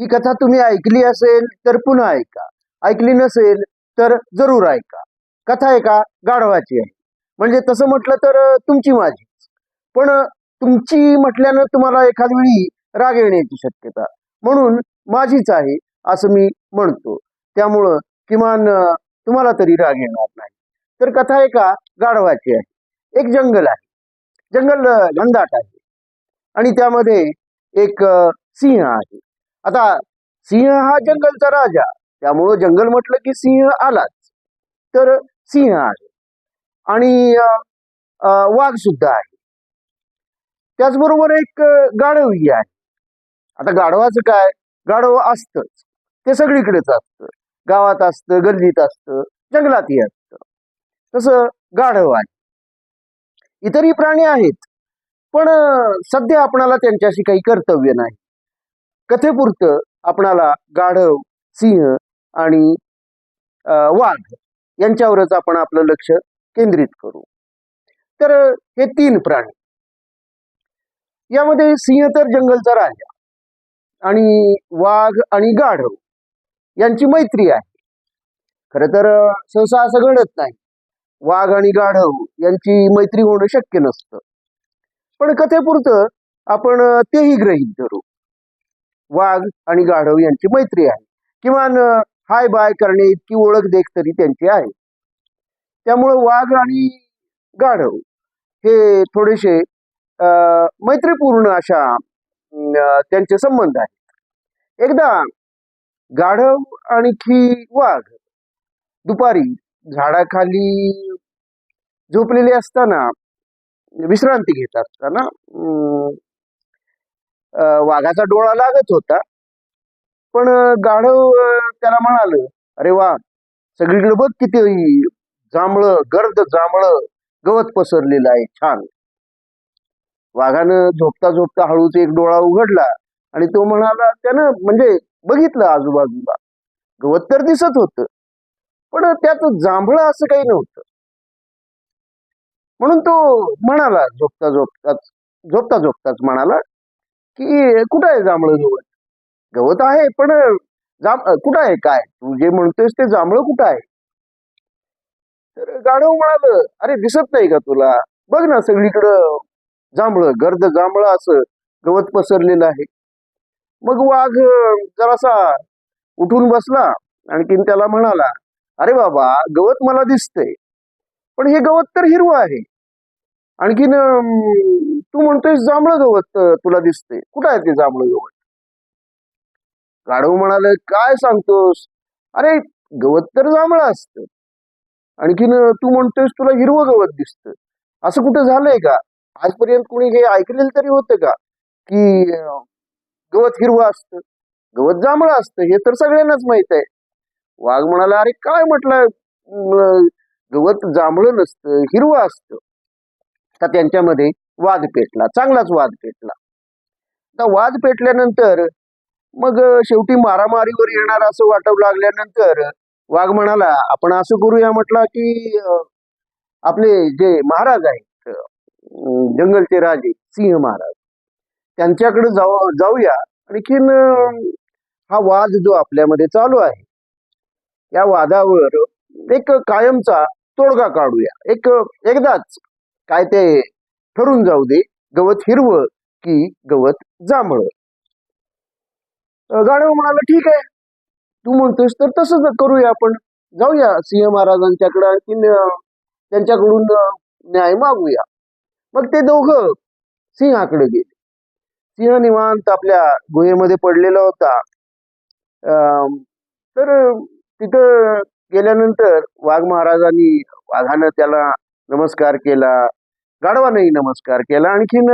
ही कथा तुम्ही ऐकली असेल तर पुन्हा ऐका. ऐकली नसेल तर जरूर ऐका. कथा एका गाढवाची आहे. म्हणजे तसं म्हटलं तर तुमची माझी. पण तुमची म्हटल्यानं तुम्हाला एखाद वेळी राग येण्याची शक्यता. म्हणून माझीच आहे असं मी म्हणतो. त्यामुळं किमान तुम्हाला तरी राग येणार नाही. तर कथा एका गाढवाची आहे. एक जंगल आहे. जंगल घनदाट आहे. आणि त्यामध्ये एक सिंह आहे. आता सिंह हा जंगलचा राजा. त्यामुळं जंगल म्हटलं की सिंह आलाच. तर सिंह आहे. आणि वाघ सुद्धा आहे. त्याचबरोबर एक गाढवही आहे. आता गाढवाचं काय? गाढव असतंच. ते सगळीकडेच असतं. गावात असतं गल्लीत असतं जंगलातही असतं तसं गाढव आहे. इतरही प्राणी आहेत. पण सध्या आपणाला त्यांच्याशी काही कर्तव्य नाही. कथेपुरतं आपणाला गाढव सिंह आणि अं, वाघ यांच्यावरच आपण आपलं लक्ष केंद्रित करू. तर हे तीन प्राणी. यामध्ये सिंह तर जंगलचा राजा आणि वाघ आणि गाढव यांची मैत्री आहे. खर तर सहसा असं घडत नाही. वाघ आणि गाढव यांची मैत्री होणं शक्य नसतं. पण कथेपुरतं आपण तेही ग्रहित धरू. वाघ आणि गाढव यांची मैत्री आहे. किमान हाय बाय करणे इतकी ओळख देख तरी त्यांची आहे. त्यामुळं वाघ आणि गाढव हे थोडेसे अं, मैत्रीपूर्ण अशा त्यांचे संबंध आहेत. एकदा गाढव आणखी वाघ दुपारी झाडाखाली झोपलेले असताना विश्रांती घेत असताना अं, वाघाचा डोळा लागत होता. पण गाढव त्याला म्हणाल अरे वा सगळीकडे बघ किती जांभळ गर्द जांभळ गवत पसरलेलं आहे छान. वाघानं झोपता झोपता हळूच एक डोळा उघडला आणि तो म्हणाला त्यानं म्हणजे बघितलं आजूबाजूला गवत तर दिसत होत पण त्यात जांभळं असं काही नव्हतं. म्हणून तो म्हणाला झोपता झोपताच झोपता झोपताच म्हणाला की कुठं आहे जांभळं गवत गवत आहे पण जांभ कुठं आहे काय? तू जे म्हणतोयस ते जांभळं कुठं आहे? तर गाढव म्हणाल अरे दिसत नाही का तुला? बघ ना सगळीकडं जांभळं गर्द जांभळं असं गवत पसरलेलं आहे. मग वाघ जरासा उठून बसला आणखीन त्याला म्हणाला अरे बाबा गवत मला दिसतंय पण हे गवत तर हिरवं आहे. आणखीन अं, तू म्हणतोय जांभळं गवत तुला दिसते कुठं आहे ते जांभळं गवत? गाढव म्हणाले काय सांगतोस? अरे गवत तर जांभळं असतं. आणखीन तू म्हणतोयस तुला हिरवं गवत दिसतं. असं कुठं झालंय का? आजपर्यंत कोणी हे ऐकलेलं तरी होतं का? की गवत हिरवं असतं. गवत जांभळं असतं. हे तर सगळ्यांनाच माहीत आहे. वाघ म्हणाला अरे काय म्हटलं? गवत जांभळं नसतं हिरवं असतं. तर त्यांच्यामध्ये वाद पेटला चांगलाच वाद पेटला आता वाद पेटल्यानंतर मग शेवटी मारामारीवर येणार असं वाटू लागल्यानंतर वाघ म्हणाला आपण असं करूया म्हटला की आपले जे महाराज आहेत जंगलचे राजे सिंह महाराज त्यांच्याकडे जाऊ जाऊया. आणखीन हा वाद जो आपल्यामध्ये चालू आहे या वादावर एक कायमचा तोडगा काढूया. एक एकदाच काय ते ठरून जाऊ दे. गवत हिरव की गवत जांभळ. अं, गाढव म्हणाला ठीक आहे. तू म्हणतोस तर तसंच करूया आपण. जाऊया सिंह महाराजांच्याकडे आणखी त्यांच्याकडून न्याय मागूया. मग ते दोघं सिंहाकडे गेले. सिंह निवांत आपल्या गुहेमध्ये पडलेला होता. अं, तर तिथं गेल्यानंतर वाघ महाराजांनी वाघानं त्याला नमस्कार केला. गाढवानंही नमस्कार केला. आणखीन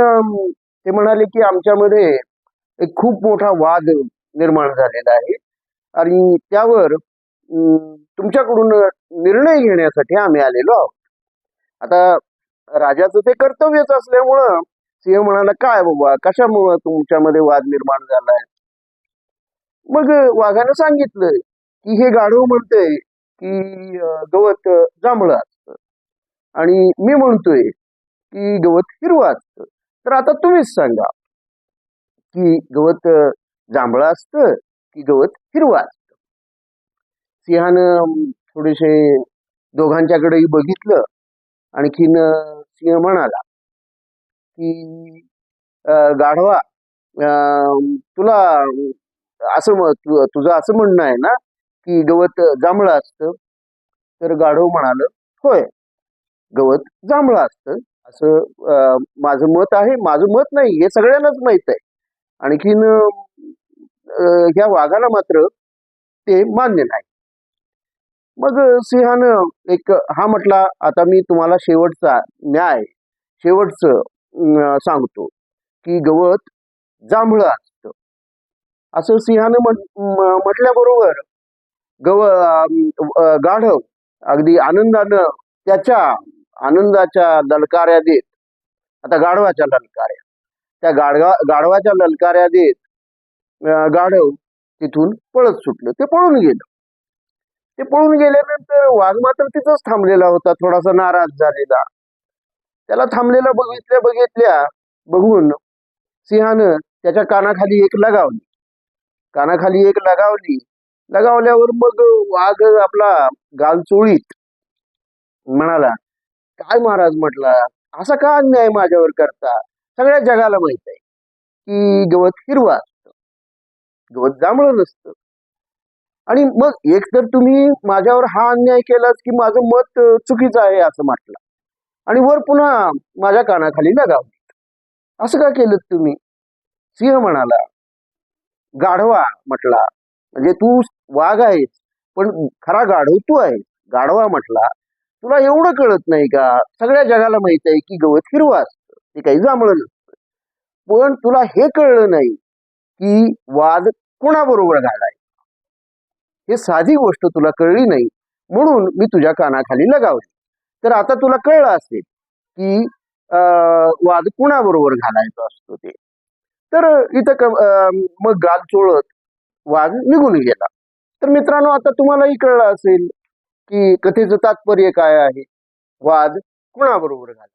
ते म्हणाले की आमच्यामध्ये एक खूप मोठा वाद निर्माण झालेला आहे. आणि त्यावर अं, तुमच्याकडून निर्णय घेण्यासाठी आम्ही आलेलो आहोत. आता राजाचं ते कर्तव्यच असल्यामुळं सिंह म्हणाला काय बाबा कशामुळं तुमच्यामध्ये वाद निर्माण झालाय? मग वाघानं सांगितलं की हे गाढव म्हणतंय की गवत जांभळं असतं. आणि मी म्हणतोय की गवत हिरवं असतं. तर आता तुम्हीच सांगा की गवत जांभळं असतं की गवत हिरवं असतं? सिंहानं थोडेसे दोघांच्याकडेही बघितलं आणखीन सिंह म्हणाला की गाढवा तुला असं तुझं असं म्हणणं आहे ना की गवत जांभळं असतं? तर गाढव म्हणाल होय गवत जांभळं असतं. असं अं, माझं मत आहे. माझं मत नाही हे सगळ्यांनाच माहीत आहे. आणखीन ह्या वाघाला मात्र ते मान्य नाही. मग सिंहानं एक हा म्हटला आता मी तुम्हाला शेवटचा न्याय शेवटचं सांगतो की गवत जांभळं असतं. असं सिंहानं म्हटल्याबरोबर गव गाढव अगदी आनंदानं त्याच्या आनंदाच्या ललकाऱ्या देत. आता गाढवाच्या ललकाऱ्या. त्या गाढवा गाढवाच्या ललकाऱ्या देत गाढव तिथून पळत सुटलं. ते पळून गेलं. ते पळून गेल्यानंतर वाघ मात्र तिथंच थांबलेला होता थोडासा नाराज झालेला. त्याला थांबलेला बघितल्या बघितल्या बघून सिंहानं त्याच्या कानाखाली एक लगावली. कानाखाली एक लगावली. लगावल्यावर मग वाघ आपला गालचोळीत म्हणाला काय महाराज म्हटला? असा का अन्याय माझ्यावर करता? सगळ्या जगाला माहीत आहे की गवत हिरवं असतं. गवत जांभळं नसतं. आणि मग एक तर तुम्ही माझ्यावर हा अन्याय केलाच की माझं मत चुकीचं आहे असं म्हटलं. आणि वर पुन्हा माझ्या कानाखाली लगावली असं का केलं तुम्ही? सिंह म्हणाला गाढवा म्हटला म्हणजे तू वाघ आहेस पण खरा गाढव तू आहेस. गाढवा म्हटला तुला एवढं कळत नाही का? सगळ्या जगाला माहीत आहे की गवत हिरवं असतं. ते काही जांभळं नसतं. पण तुला हे कळलं नाही की वाद कोणाबरोबर घालाय हे साधी गोष्ट तुला कळली नाही. म्हणून मी तुझ्या कानाखाली लगावली. तर आता तुला कळलं असेल की अं, वाद कुणाबरोबर घालायचा असतो ते. तर इथं अं, मग गाल चोळत वाघ निघून गेला. तर मित्रांनो आता तुम्हालाही कळलं असेल की कथेचं तात्पर्य काय आहे? वाद कुणाबरोबर झाला